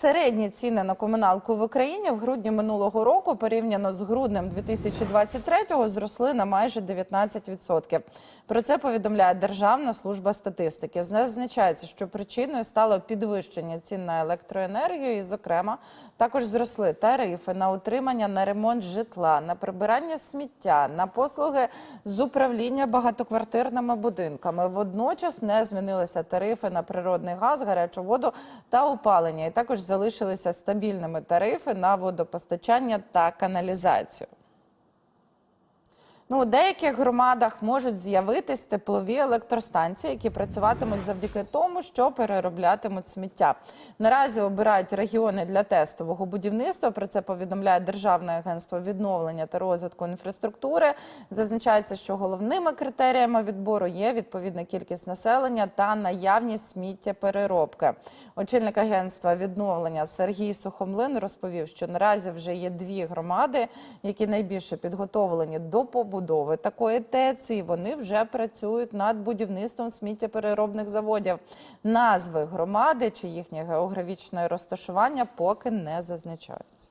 Середні ціни на комуналку в Україні в грудні минулого року порівняно з груднем 2023-го зросли на майже 19%. Про це повідомляє Державна служба статистики. Зазначається, що причиною стало підвищення цін на електроенергію, і, зокрема, також зросли тарифи на утримання, на ремонт житла, на прибирання сміття, на послуги з управління багатоквартирними будинками. Водночас не змінилися тарифи на природний газ, гарячу воду та опалення. І також залишилися стабільними тарифи на водопостачання та каналізацію. Ну, у деяких громадах можуть з'явитись теплові електростанції, які працюватимуть завдяки тому, що перероблятимуть сміття. Наразі обирають регіони для тестового будівництва. Про це повідомляє Державне агентство відновлення та розвитку інфраструктури. Зазначається, що головними критеріями відбору є відповідна кількість населення та наявність сміттєпереробки. Очільник агентства відновлення Сергій Сухомлин розповів, що наразі вже є дві громади, які найбільше підготовлені до побудови такої ТЕЦ, і вони вже працюють над будівництвом сміттєпереробних заводів. Назви громади чи їхнє географічне розташування поки не зазначаються.